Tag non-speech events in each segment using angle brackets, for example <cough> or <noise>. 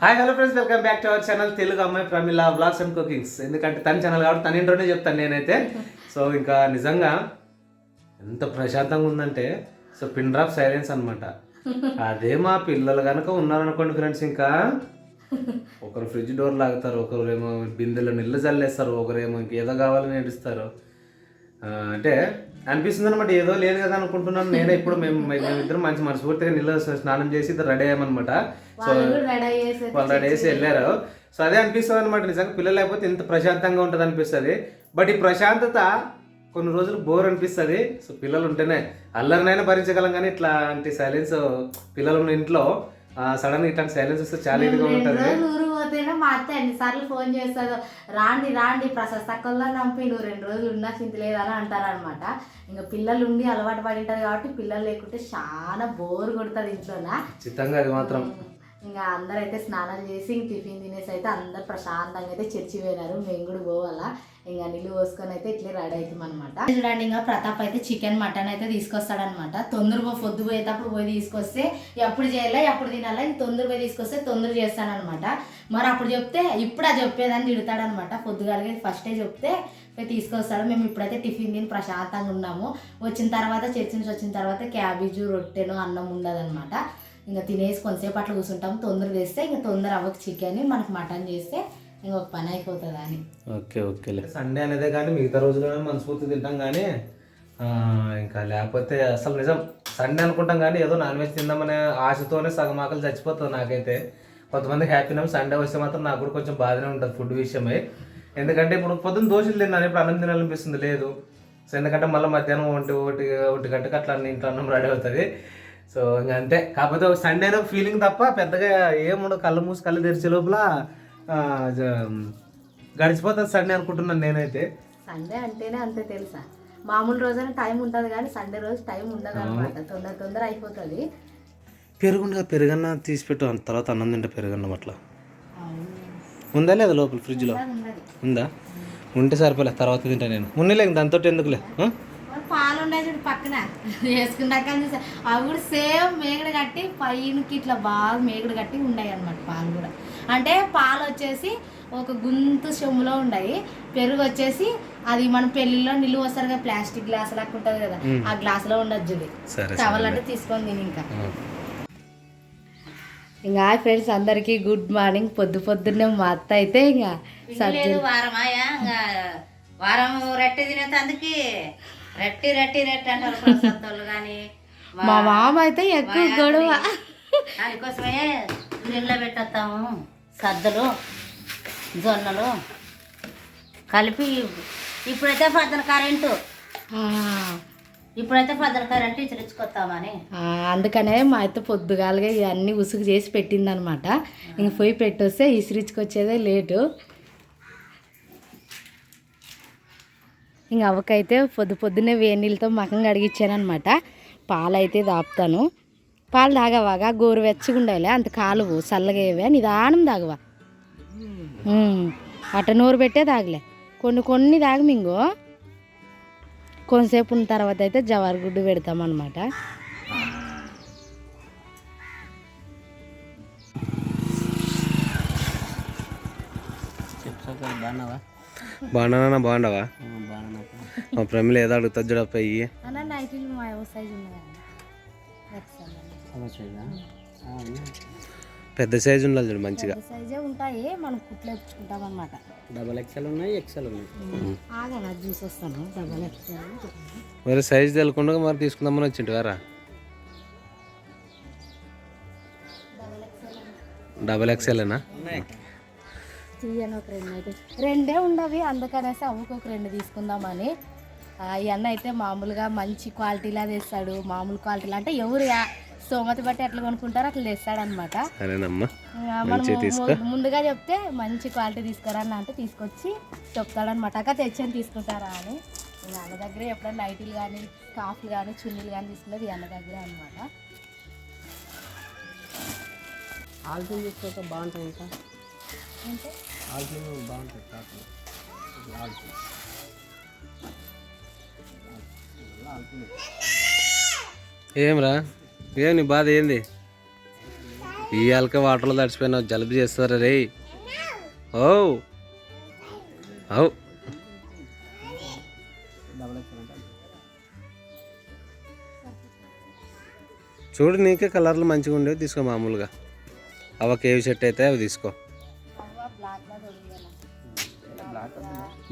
Hi hello friends welcome back to our channel Telugu అమ్మాయి Pramila blogs and cookings ఎందుకంటే తన channel కాబట్టి తన ఇంట్లోనే చెప్తాను నేనైతే. సో ఇంకా నిజంగా ఎంత ప్రశాంతంగా ఉందంటే సో పిన్ డ్రాప్ సైలెన్స్ అనమాట అదే మా పిల్లలు కనుక ఉన్నారనుకోండి ఫ్రెండ్స్ ఇంకా ఒకరు ఫ్రిడ్జ్ డోర్ లాగుతారు ఒకరేమో బిందెలో నీళ్ళు చల్లేస్తారు ఒకరేమో ఇంకేదో కావాలని ఏడుస్తారు. అంటే అనిపిస్తుంది అనమాట ఏదో లేదు కదా అనుకుంటున్నాను. నేనే ఇప్పుడు మేము మేమిద్దరం మంచి మనస్ఫూర్తిగా నీళ్ళు స్నానం చేసి రెడీ అయ్యామన్నమాట. సో వాళ్ళు రెడీ చేసి వెళ్ళారు. సో అదే అనిపిస్తుంది అనమాట నిజంగా. పిల్లలు లేకపోతే ఇంత ప్రశాంతంగా ఉంటుంది అనిపిస్తుంది. బట్ ఈ ప్రశాంతత కొన్ని రోజులు బోర్ అనిపిస్తుంది. సో పిల్లలు ఉంటేనే అల్లరినైనా భరించగలం కానీ ఇట్లాంటి సైలెన్స్ పిల్లలు ఉన్న ఇంట్లో సడన్ ఇట్లాంటి సైలెన్స్ వస్తే చాలా ఇదిగా ఉంటుంది. పోతేనే మా అత్త ఎన్నిసార్లు ఫోన్ చేస్తుందో రాండి రాండి ప్రశస్తకల్లా నంపి నువ్వు రెండు రోజులు ఉన్నా చింత లేదని అంటారనమాట ఇంకా పిల్లలు ఉండి అలవాటు పడి ఉంటారు కాబట్టి పిల్లలు లేకుంటే చాలా బోర్ కొడుతుంది ఇంట్లోన? ఖచ్చితంగా అది మాత్రం. ఇంకా అందరూ అయితే స్నానాలు చేసి ఇంక టిఫిన్ తినేసి అయితే అందరు ప్రశాంతంగా అయితే చర్చి పోయినారు. మేము కూడా పోవాలా. ఇంకా నీళ్ళు పోసుకొని అయితే ఇట్లే రెడీ అవుతాం అనమాట చూడండి ఇంకా ప్రతాప్ అయితే చికెన్ మటన్ అయితే తీసుకొస్తాడనమాట తొందరగా పొద్దు పోయేటప్పుడు పోయి తీసుకొస్తే ఎప్పుడు చేయాలా ఎప్పుడు తినాలా? ఇంక తొందర పోయి తీసుకొస్తే తొందర చేస్తానమాట మరి అప్పుడు చెప్తే ఇప్పుడు అది చెప్పేదని తిడతాడనమాట పొద్దుగాలకి ఫస్టే చెప్తే పోయి తీసుకొస్తాడు. మేము ఇప్పుడైతే టిఫిన్ తిని ప్రశాంతంగా ఉన్నాము. వచ్చిన తర్వాత చర్చి నుంచి వచ్చిన తర్వాత క్యాబేజు రొట్టెను అన్నం ఉండదనమాట ఇంకా తినేసి కొంతసేపు అట్లా కూర్చుంటాం. తొందర చేస్తే ఇంకా తొందర అవ్వక చికెన్ మనకి మటన్ చేస్తే ఇంకొక పని అయిపోతుంది అని. ఓకే ఓకే సండే అనేదే కానీ మిగతా రోజుల్లోనే మనస్ఫూర్తి తింటాం కానీ ఇంకా లేకపోతే అసలు నిజం సండే అనుకుంటాం కానీ ఏదో నాన్ వెజ్ తిందామనే ఆశతోనే సగం ఆకలి చచ్చిపోతుంది నాకైతే. కొంతమంది హ్యాపీనే సండే వస్తే మాత్రం నాకు కూడా కొంచెం బాధనే ఉంటుంది ఫుడ్ విషయమై. ఎందుకంటే ఇప్పుడు పొద్దున్న దోశలు తిన్నాను ఇప్పుడు అన్నం తినాలనిపిస్తుంది లేదు. సో ఎందుకంటే మళ్ళీ మధ్యాహ్నం ఒంటి ఒకటి ఒకటి గంటకి అట్లా అన్ని ఇంట్లో అన్నం రెడీ అవుతుంది. సో ఇంకా అంతే. కాకపోతే సండే ఒక ఫీలింగ్ తప్ప పెద్దగా ఏముండదు. కళ్ళు మూసి కళ్ళు తెరిచే లోపల గడిచిపోతుంది సండే అనుకుంటున్నాను నేనైతే. సండే అంటేనే అంతే తెలుసా? మామూలు రోజైనా టైం ఉంటుంది కానీ సండే రోజు టైం ఉండదు అనమాట తొందర తొందర అయిపోతుంది. పెరుగుండగా పెరుగన్న తీసి పెట్టు. అంత తర్వాత అన్నం తింటే పెరుగన్నం అట్లా. ఉందా లేదా లోపల ఫ్రిడ్జ్లో ఉందా? ఉంటే సరిపోలే తర్వాత తింటా నేను. ఉన్నలే దాంతో ఎందుకులే? పాలు ఉన్నాయి చూడు పక్కన. వేసుకున్నాక చూసా. అవి కూడా సేమ్ మేగడ కట్టి పైనకి ఇట్లా బాగా మేగడ కట్టి ఉన్నాయి అనమాట పాలు కూడా. అంటే పాలు వచ్చేసి ఒక గుంతు చెమ్ములో ఉన్నాయి. పెరుగు వచ్చేసి అది మన పెళ్ళిలో నిలువ వస్తారు కదా ప్లాస్టిక్ గ్లాస్ లాగా ఉంటుంది కదా. ఆ గ్లాసులో ఉండదు చూడు సరే కావాలంటే తీసుకొని తిని ఇంకా. ఇంకా ఫ్రెండ్స్ అందరికీ గుడ్ మార్నింగ్. పొద్దు పొద్దున్నే మా అత్త అయితే ఇంకా ఇంకా వారం రట్టి తినేందుకు రట్టి రట్టి రట్టి అంటారు కానీ. మా మామ అయితే ఎక్కువ గొడవ. దానికోసమే నీళ్ళ పెట్టేస్తాము సద్దలు జొన్నలు కలిపి. ఇప్పుడైతే పద్దన కరెంటు ఇప్పుడైతే పద్దన కరెంటు ఇచ్చిరించుకొస్తామని అందుకనే మా అత్త పొద్దుగాలుగా ఇవన్నీ ఉసుగు చేసి పెట్టిందనమాట. ఇంక పోయి పెట్టొస్తే ఇసిరించుకొచ్చేదే లేటు. ఇంక అవ్వకైతే పొద్దు పొద్దున్నే వేడి నీళ్ళతో మకం కడిగిచ్చానమాట అనమాట పాలైతే దాపుతాను. పాలు తాగవాగా గోరువెచ్చగా ఉండాలి అంత కాలువు చల్లగా ఏవే నిదానం తాగవా. అట్ట నోరు పెట్టే తాగలే. కొన్ని కొన్ని తాగి మింగో కొంతసేపు ఉన్న తర్వాత అయితే జవార్ గుడ్డు పెడతామన్నమాట. బాగున్నానా బాగుండవా? మా ప్రమిళ ఏదో మా సైజు పెద్ద సైజు ఉండాలి చూడు మంచిగా. సైజే ఉంటాయి మనం కుట్లు వేపించుకుంటాం అనమాట డబల్ ఎక్సెల్ ఉన్నాయి ఎక్సెల్ ఉన్నాయి. ఆగా జ్యూస్ వస్తాను. డబల్ ఎక్స్ఎల్ మరి సైజు తెలియకుండా మరి తీసుకుందామని వచ్చింటి వారా డబల్ ఎక్స్ఎల్నా తీయను ఒక రెండు అయితే. రెండే ఉండవి అందుకనేసి అవ్వకు ఒక రెండు తీసుకుందామని. ఆ, ఈ అన్న అయితే మామూలుగా మంచి క్వాలిటీలా తెస్తాడు. మామూలు క్వాలిటీలా అంటే ఎవరు యా- స్తోమత బట్టి ఎట్లా కొనుక్కుంటారో అట్లా తెస్తాడు అనమాట మనం ముందుగా చెప్తే మంచి క్వాలిటీ తీసుకురా అన్న అంటే తీసుకొచ్చి చెప్తాడనమాట అక్క తెచ్చాను తీసుకుంటారా? అని. అన్న దగ్గర ఎప్పుడైనా నైటీలు కానీ టాప్లు కానీ చున్నీలు కానీ తీసుకునేది ఈ అన్న దగ్గరే అనమాట ఆల్పిన్ తీసుకుంటే బాగుంటుంది ఇంకా? అంటే ఆల్పిన్ బాగుంటుంది టాప్ ఆల్పిన్ ఏమ్రా? ఏం నీ బాధ ఏంది? ఇవాళకి వాటర్లో తడిచిపోయినావు జలుబు చేస్తారా రే? ఓ. అవు చూడు నీకే కలర్లు మంచిగా ఉండేవి తీసుకో మామూలుగా. అవకి ఏవి సెట్ అయితే అవి తీసుకో.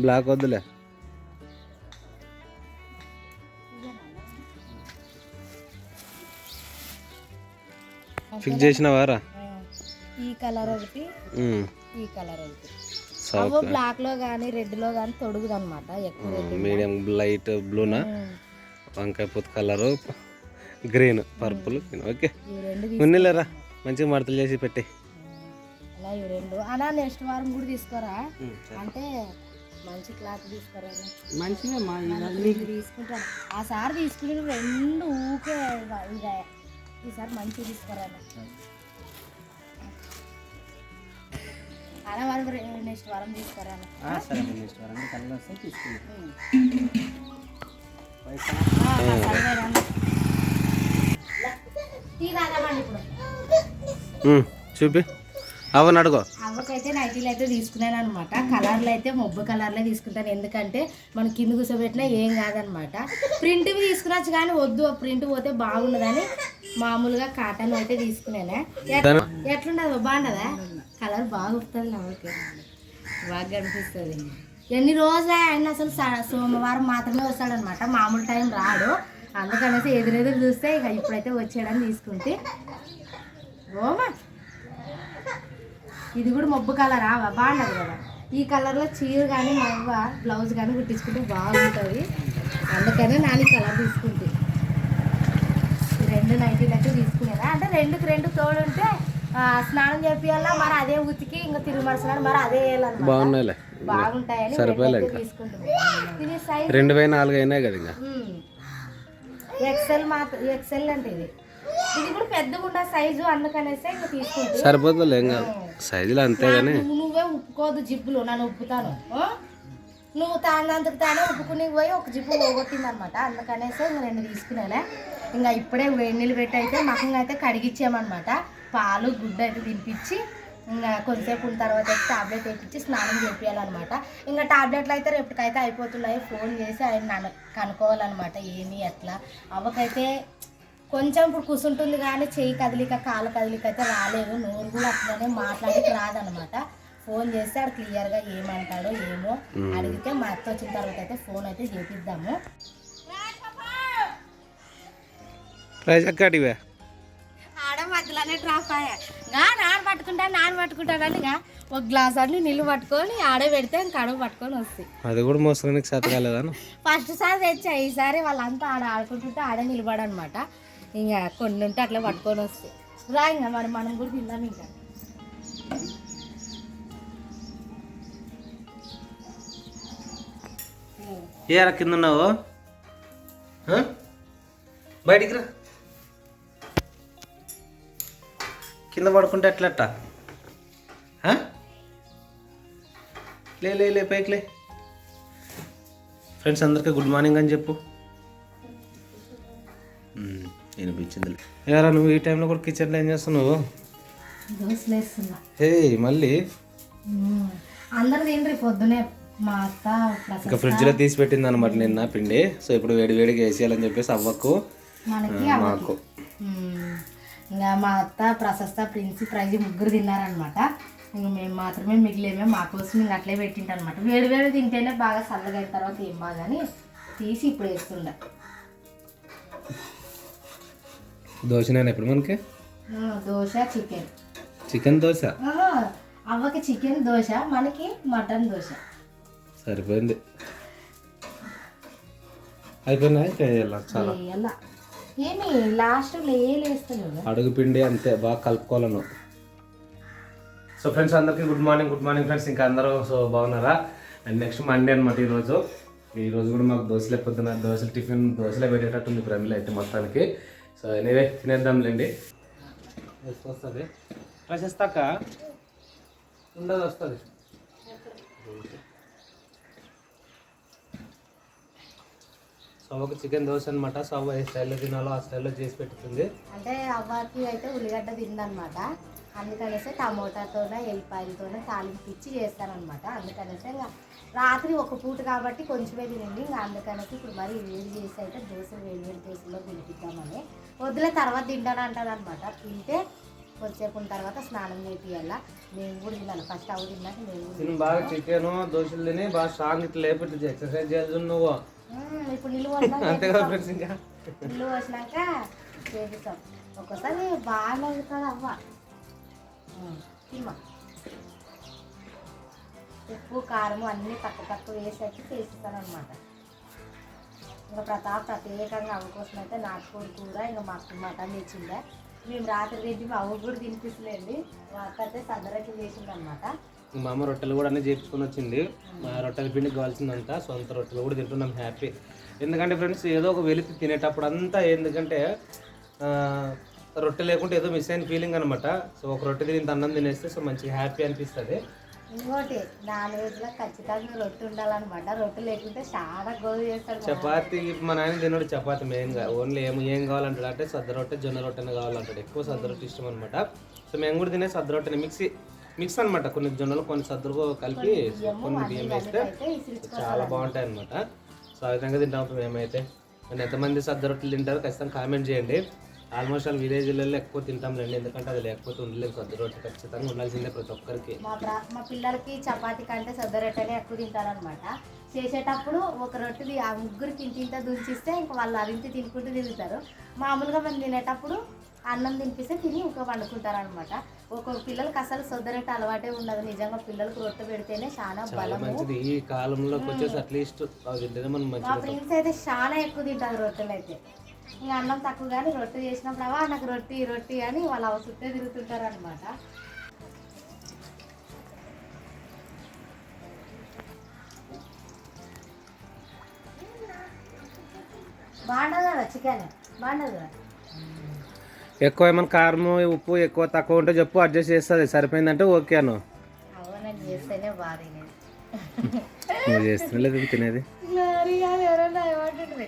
బ్లాక్ వద్దులే. ఫిక్స్ చేసినవారా ఈ కలర్ ఒకటి ఈ కలర్ ఒకటి. అవో బ్లాక్లో గానీ రెడ్లో గానీ తొడుగుదు అనమాట మీడియం లైట్ బ్లూనా వంకాయ పూత కలరు గ్రీన్ పర్పుల్ ఓకే. ఉన్నిలేరా? మంచిగా మడతలు చేసి పెట్టి. అలా ఈ రెండు. అలా నెక్స్ట్ వారం కూడా తీసుకోరా? అంటే మంచి క్లాత్ తీసుకోరా మంచిగా మా ఆ సార్ తీసుకుని రెండు ఊకే ఈసారి మంచిగా తీసుకురా అలా వారం నెక్స్ట్ వారం తీసుకురా సరే నెక్స్ట్ వారం వస్తే చూపి. అవని అడుగు. అవ్వకైతే నైటీలు అయితే తీసుకున్నాను అనమాట కలర్లు అయితే మొబ్బు కలర్లే తీసుకుంటాను. ఎందుకంటే మనం కింద కూర్చోబెట్టినా ఏం కాదనమాట ప్రింట్ తీసుకురావచ్చు కానీ వద్దు. ఆ ప్రింట్ పోతే బాగుండదని మామూలుగా కాటన్ అయితే తీసుకున్నానే. ఎట్ల- ఎట్లుండదు బాగుండదా? కలర్ బాగా వస్తుంది నవ్వుకి బాగా కనిపిస్తుంది ఎన్ని రోజులే ఆయన అసలు సోమవారం మాత్రమే వస్తాడనమాట మామూలు టైం రాడు. అందుకనేసి ఎదురెదురు చూస్తే ఇక ఇప్పుడైతే వచ్చాడని తీసుకుంటే. ఓమా ఇది కూడా మబ్బు కలర్ ఆవా బాగుండదు కదా? ఈ కలర్లో చీర కానీ మవ్వ బ్లౌజ్ కానీ కుట్టించుకుంటే బాగుంటుంది. అందుకనే నాని కలర్ తీసుకుంటే రెండు నైటీలు అయితే తీసుకునేదా? అంటే రెండుకి రెండు తోడుంటే ఆ, స్నానం చేపియాలా? మరి అదే ఉతికి ఇంకా తిరిగి మరుసనాడు మరి అదే బాగున్నాయిలే. బాగుంటాయని ఇంకా. తీసుకుంటున్నాం రెండు వేల నాలుగు అయినాయి కదా ఇంకా. ఎక్సెల్ మాత్రం ఎక్సెల్ అంటే ఇది. ఇది కూడా పెద్దగా సైజు అందుకనేసి ఇంకా తీసుకుంటే సరిపోతుందిలే ఇంకా. సైజులు అంతే కానీ నువ్వు ఉప్పుకోదు జిప్పులు నన్ను ఉప్పుతాను? నువ్వు తానందుకు తానే ఉప్పుకుని పోయి ఒక జిప్పు పోగొట్టింది అనమాట అందుకనేసి ఇంకా రెండు తీసుకునేలే. ఇంకా ఇప్పుడే వేడి నీళ్ళు పెట్టి అయితే మకంగా అయితే కడిగిచ్చామన్నమాట పాలు గుడ్డ అయితే తినిపించి ఇంకా కొంతసేపు ఉన్న తర్వాత అయితే టాబ్లెట్ వేయించి స్నానం చేపించాలన్నమాట ఇంకా టాబ్లెట్లు అయితే రేపటికైతే అయిపోతున్నాయి. ఫోన్ చేసి ఆయన కనుక్కోవాలన్నమాట ఏమి ఎట్లా? అవ్వకైతే కొంచెం ఇప్పుడు కూర్చుంటుంది కానీ చెయ్యి కదిలిక కాలు కదిలిక అయితే రాలేదు. నోరు కూడా అట్లనే మాట్లాడికి రాదనమాట. ఫోన్ చేస్తే ఆడు క్లియర్గా ఏమంటాడో ఏమో అడిగితే మా అత్త వచ్చిన తర్వాత అయితే ఫోన్ అయితే చేపిద్దాము. ప్రైజ్ అక్కడివే ఆడ మధ్యలోనే డ్రాప్ అయ్యా. నాన్న పట్టుకుంటా నాన్న పట్టుకుంటాడని ఇక ఒక గ్లాస్ అన్ని నీళ్ళు పట్టుకొని ఆడే పెడితే ఇంకా అడుగు పట్టుకొని వస్తాయి అది కూడా మోసడానికి చేత కాలేదాను ఫస్ట్ <laughs> సారి తెచ్చా ఈసారి వాళ్ళంతా ఆడ ఆడుకుంటుంటే ఆడే నిలబడనమాట. ఇంకా కొన్ని ఉంటే అట్లా పట్టుకొని వస్తాయి. రా ఇంకా మరి మనం కూడా తిందాం ఇంకా. ఏ కింద ఉన్నావు? బయటికి రా. కింద పడుకుంటే ఎట్లట్ట లే లే లే పైకి లే. ఫ్రెండ్స్ అందరికీ గుడ్ మార్నింగ్ అని చెప్పు. వినిపించింది ఎవరా నువ్వు ఈ టైంలో కూడా కిచెన్లో ఏం చేస్తున్నావు? హే మళ్ళీ. అందరు తిండ్రి పొద్దునే మా అత్త ఇంకా ఫ్రిడ్జ్లో తీసి పెట్టింది అనమాట నిన్న పిండి. సో ఇప్పుడు వేడి వేడిగా వేసేయాలని చెప్పేసి అవ్వకు. మనకి ఆ, అవ్వకి. మాకు. ఇంకా మా అత్త ప్రశస్త ప్రిన్సి ప్రైజ్ ముగ్గురు తిన్నారనమాట ఇంకా మేము మాత్రమే మిగిలేమే మా కోసం ఇంకా అట్లే పెట్టింట అనమాట వేడి వేడి తింటేనే బాగా చల్లగా అయిన తర్వాత ఏం బాగాని తీసి ఇప్పుడు వేస్తుండ. దోశ నేను ఎప్పుడు మనకి. దోశ చికెన్. చికెన్ దోశ? అవ్వకి చికెన్ దోశ మనకి మటన్ దోశ. సరిపోయింది. అయిపోయినా? ఇంకా వేయాలా చాలా ఏమి లాస్ట్ అడుగు పిండి అంతే బాగా కలుపుకోవాలను. సో ఫ్రెండ్స్ అందరికీ good morning good morning friends ఇంకా అందరూ సో బాగున్నారా? అండ్ నెక్స్ట్ మండే అనమాట ఈరోజు. ఈరోజు కూడా మాకు దోశలే పొద్దున దోశలు టిఫిన్ దోశలే పెట్టేటట్టుంది ప్రమిళ అయితే మొత్తానికి. సో ఎనీవే తినేద్దాంలేండి. వస్తుంది. ప్రశస్తాక ఉండదు వస్తుంది. సవ్వకు చికెన్ దోశ అనమాట సవ్వ ఏ స్టైల్లో తినాలో ఆ స్టైల్లో చేసి పెట్టుతుంది. అంటే అవ్వకి అయితే ఉల్లిగడ్డ తిందనమాట అందుకనేసి టమోటాతోనే ఎల్లిపాయలతోనే తాలింపు ఇచ్చి చేస్తానమాట అందుకనేసి ఇంకా రాత్రి ఒక పూట కాబట్టి కొంచెమే తినండి. ఇంకా అందుకనేసి ఇప్పుడు మరి వేడి చేసి అయితే దోశ వేడి వేడి దోశలో తినిపిద్దామని. వద్దులే తర్వాత తింటాను అంటాను అనమాట తింటే కొద్దిసేపు ఉన్న తర్వాత స్నానం చేపియాల నేను కూడా తిన్నాను ఫస్ట్ అవి తిన్నాక నేను బాగా చికెన్ దోశలు తిని బాగా స్ట్రాంగ్ ఇట్లా లేపెట్టి ఎక్సర్సైజ్ చేయాల్సి నువ్వు. ఇప్పుడు నిల్వ అంతే కదా ఫ్రెండ్స్ ఇంకా? ఇల్లు వచ్చినాక చేపిస్తాం. ఒక్కసారి బాగా అవుతుంది అవ్వ. తిమ్మా ఉప్పు కారం అన్నీ తక్కువ తక్కువ వేసేసి చేసిస్తాను అనమాట ఇంకా ప్రతాప్ ప్రత్యేకంగా అవ్వ కోసం అయితే నాటుకోడి కూర ఇంకా మాకు మటన్ తెచ్చిండే మేము రాత్రి తింటే మా అవ్వ కూడా తినిపిస్తలేండి మా అక్క అయితే సదరకి చేసింది అనమాట మా అమ్మ రొట్టెలు కూడా అన్నీ చేపించుకొని వచ్చింది. మా రొట్టెల పిండి కావాల్సిందంట సొంత రొట్టెలు కూడా తింటున్నాం హ్యాపీ. ఎందుకంటే ఫ్రెండ్స్ ఏదో ఒక వెలితి తినేటప్పుడు అంతా ఎందుకంటే రొట్టె లేకుంటే ఏదో మిస్ అయిన ఫీలింగ్ అనమాట సో ఒక రొట్టె తిని అన్నం తినేస్తే సో మంచిగా హ్యాపీ అనిపిస్తుంది. ఇంకోటి నాన్ వెజ్లో ఖచ్చితంగా రొట్టె ఉండాలన్నమాట. రొట్టె లేకుంటే చాలా గోలు చేస్తాడు. చపాతి మా నాయన తినడు చపాతి మెయిన్గా. ఓన్లీ ఏం ఏం కావాలంటాడు అంటే సద్ద రొట్టె జొన్న రొట్టెనే కావాలంటాడు. ఎక్కువ సద్ద రొట్టె ఇష్టం అనమాట సో మేము కూడా తినే సద్ద రొట్టెని. మిక్సీ మిక్స్ అనమాట కొన్ని జొన్నలు కొన్ని సద్దలు కలిపి కొన్ని బియ్యం వేస్తే చాలా బాగుంటాయి అనమాట సో ఆ విధంగా తింటాం మేమైతే. అండ్ ఎంతమంది సద్ద రొట్టెలు తింటారో ఖచ్చితంగా కామెంట్ చేయండి. ఆల్మోస్ట్ ఆల్ విలేజ్లలో ఎక్కువ తింటాం రండి ఎందుకంటే అది లేకపోతే ఉండలేము సద్ద రొట్టె ఖచ్చితంగా ఉండాల్సిందే ప్రతి ఒక్కరికి. మా మా పిల్లలకి చపాతీ కంటే సద్ద రొట్టెనే ఎక్కువ తింటారనమాట చేసేటప్పుడు ఒక రొట్టెది ఆ ముగ్గురికి ఇంత ఇంత దుంచిస్తే ఇంకా వాళ్ళు అది ఇంత తినుకుంటూ తిరుగుతారు. మామూలుగా మనం తినేటప్పుడు అన్నం తినిపిస్తే తిని ఇంకా వండుకుంటారు అనమాట ఒక్కొక్క పిల్లలకి అసలు సొద్ద రొట్టె అలవాటే ఉండదు. నిజంగా పిల్లలకు రొట్టె పెడితేనే చాలా చాలా బలము. మంచిది. ఈ కాలంలోకి వచ్చేసి అట్లీస్ట్ అది తింటేనే మనం మా ఫ్రెండ్స్ అయితే చాలా ఎక్కువ తింటారు రొట్టెలు అయితే ఇంకా అన్నం తక్కువ కానీ రొట్టె చేసినప్పుడు అవా నాకు రొట్టి రొట్టి అని వాళ్ళు అవసరం తిరుగుతుంటారు అనమాట బాగుండదు కదా చికెన్? బాగుండదు కదా? ఎక్కువ ఏమైనా కారం ఉప్పు ఎక్కువ తక్కువ ఉంటే చెప్పు అడ్జస్ట్ చేస్తుంది. సరిపోయిందంటే ఓకే అను. తినేది. నువ్వు తినేది? అది ఎవరన్నా ఏమంటుంటుంది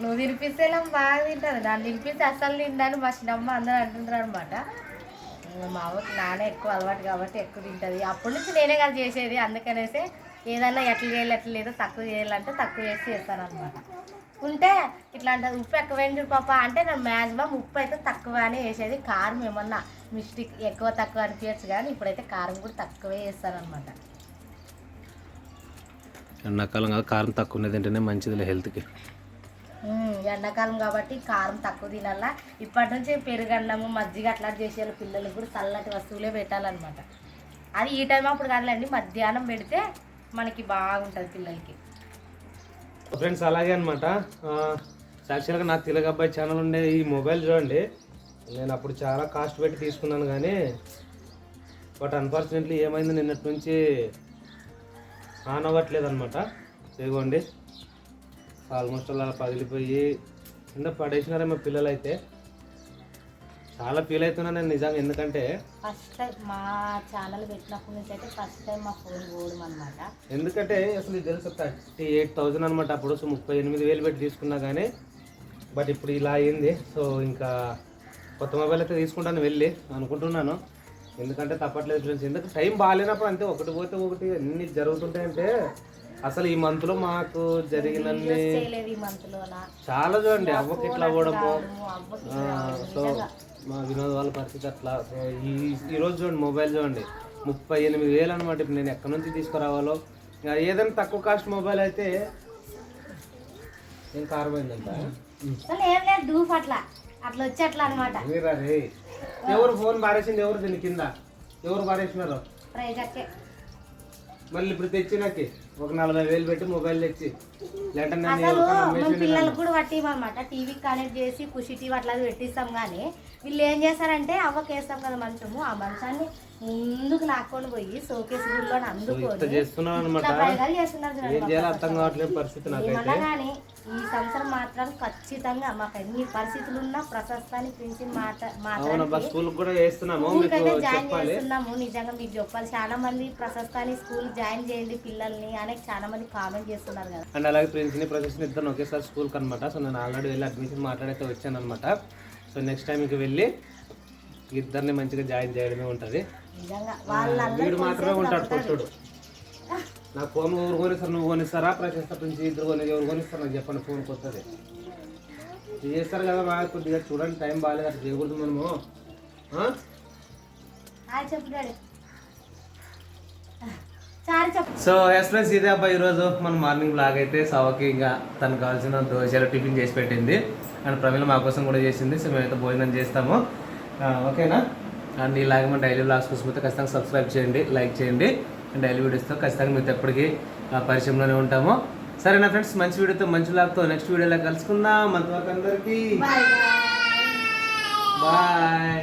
నువ్వు తినిపిస్తే బాగా తింటుంది నన్ను తినిపిస్తే అసలు తింటాను మా చిన్నమ్మ అందరూ అంటుంటారు అనమాట మా అవ్వకి నానే ఎక్కువ అలవాటు కాబట్టి ఎక్కువ తింటుంది. అప్పటి నుంచి నేనే కదా చేసేది. అందుకనేసి ఏదన్నా ఎట్లా చేయాలి ఎట్లా లేదో తక్కువ చేయాలంటే తక్కువ చేసి చేస్తాను అనమాట ఉంటే ఇట్లా అంటే ఉప్పు ఎక్కువ పాప అంటే నేను మ్యాక్సిమం ఉప్పు అయితే తక్కువనే వేసేది. కారం ఏమన్నా మిస్టేక్ ఎక్కువ తక్కువ అనిపించచ్చు కానీ ఇప్పుడైతే కారం కూడా తక్కువే వేస్తానమాట అనమాట ఎండాకాలం కాదు కారం తక్కువ ఉన్నది తింటేనే మంచిది హెల్త్కి. ఎండాకాలం కాబట్టి కారం తక్కువ తినాలా. ఇప్పటి నుంచి పెరుగన్నము మజ్జిగ అట్లా చేసేయాలి. పిల్లలకు కూడా చల్లటి వస్తువులే పెట్టాలన్నమాట. అది ఈ టైం అప్పుడు కాదులేండి మధ్యాహ్నం పెడితే మనకి బాగుంటుంది పిల్లలకి. ఫ్రెండ్స్ అలాగే అనమాట యాక్చువల్గా నాకు తెలుగు అబ్బాయి ఛానల్ ఉండే ఈ మొబైల్ చూడండి. నేను అప్పుడు చాలా కాస్ట్ పెట్టి తీసుకున్నాను కానీ బట్ అన్ఫార్చునేట్లీ ఏమైంది నిన్నటి నుంచి ఆన్ అవ్వట్లేదు అనమాట ఇదిగోండి. ఆల్మోస్ట్ అలా పగిలిపోయి కింద పడేసినారే మా పిల్లలు అయితే చాలా ఫీల్ అవుతున్నాను నేను నిజంగా ఎందుకంటే ఫస్ట్ టైం మా ఛానల్ పెట్టినప్పటి నుంచి అయితే ఫస్ట్ టైం మా ఫోన్ పోవడం అనమాట ఎందుకంటే అసలు ఇది తెలుసు థర్టీ ఎయిట్ థౌజండ్ అనమాట అప్పుడు సో ముప్పై ఎనిమిది వేలు పెట్టి తీసుకున్నా కానీ బట్ ఇప్పుడు ఇలా అయింది. సో ఇంకా కొత్త మొబైల్ అయితే తీసుకుంటాను వెళ్ళి అనుకుంటున్నాను. ఎందుకంటే తప్పట్లేదు ఫ్రెండ్స్ ఎందుకంటే టైం బాగాలేనప్పుడు అంతే ఒకటి పోతే ఒకటి అన్ని జరుగుతుంటాయంటే అసలు ఈ మంత్లో మాకు జరిగినన్ని చాలా చూడండి అవ్వకి ఇట్లా అవ్వడము? సో మా వినోద్ వాళ్ళ పరిస్థితి అట్లా. సో ఈ ఈ రోజు చూడండి మొబైల్ చూడండి. ముప్పై ఎనిమిది వేలు అనమాట ఇప్పుడు నేను ఎక్కడి నుంచి తీసుకురావాలో. ఏదైనా తక్కువ కాస్ట్ మొబైల్ అయితే ఏం కారమైందంట అట్లా. వచ్చి అట్లా అనమాట ఎవరు ఫోన్ పారేసింది? ఎవరు దీని కింద? ఎవరు పారేసినారు? మళ్ళీ ఇప్పుడు తెచ్చినాకి. ఒక నలభై వేలు పెట్టి మొబైల్ తెచ్చి. అసలు మేము పిల్లలకు కూడా పట్టిమన్నమాట టీవీకి కనెక్ట్ చేసి ఖుషి టీవీ అట్లా పెట్టిస్తాం కానీ వీళ్ళు ఏం చేస్తారంటే అవ్వకి వేస్తాం కదా మంచము ఆ మంచాన్ని ముందుకు లాక్కొని పోయి సోకేస్ అందుకొని ప్రయోగాలు చేస్తున్నారు ఏమన్నా కానీ ఈ సంవత్సరం మాత్రం ఖచ్చితంగా మాకు ఎన్ని పరిస్థితులు ఉన్నా ప్రశస్తాన్ని పెంచి మాట స్కూల్ స్కూల్కైతే జాయిన్ చేస్తున్నాము. నిజంగా మీకు చెప్పాలి. చాలా మంది ప్రశస్తాన్ని స్కూల్ జాయిన్ చేయండి పిల్లల్ని అని చాలా మంది కామెంట్ చేస్తున్నారు కదా. అండ్ అలాగే ప్రిన్స్ని ఇద్దరు ఒకేసారి స్కూల్కి అనమాట సో నేను ఆల్రెడీ వెళ్ళి అడ్మిషన్ మాట్లాడైతే వచ్చాను అనమాట సో నెక్స్ట్ టైం ఇంక వెళ్ళి ఇద్దరిని మంచిగా జాయిన్ చేయడమే ఉంటుంది. వీడు మాత్రమే ఉంటాడు పొట్టుడు నాకు ఫోన్ ఎవరు కొనిస్తారు? నువ్వు కొనిస్తారా? ప్రశస్త ప్రిన్స్ ఇద్దరు కొని ఎవరు కొనిస్తారు? నాకు చెప్పండి ఫోన్ కొత్తది. ఇది చేస్తారు కదా బాగా కొద్దిగా చూడండి టైం బాగాలేదు అట్లా చేయకూడదు మనము. సో ఎస్ ఫ్రెండ్స్ ఇదే అబ్బాయి ఈరోజు మన మార్నింగ్ బ్లాగ్ అయితే. సవకి ఇంకా తనకు కావాల్సిన దోశలు టిఫిన్ చేసి పెట్టింది. అండ్ ప్రమిళ మా కోసం కూడా చేసింది సో మేమైతే భోజనం చేస్తాము. ఓకేనా? అండ్ ఇలాగే మన డైలీ బ్లాగ్స్ కోసం అయితే ఖచ్చితంగా సబ్స్క్రైబ్ చేయండి లైక్ చేయండి. అండ్ డైలీ వీడియోస్తో ఖచ్చితంగా మీతో ఎప్పటికీ పరిచయంలోనే ఉంటాము. సరేనా ఫ్రెండ్స్ మంచి వీడియోతో మంచి బ్లాగ్తో నెక్స్ట్ వీడియోలో కలుసుకుందాం. అంతవరకు అందరికీ బాయ్.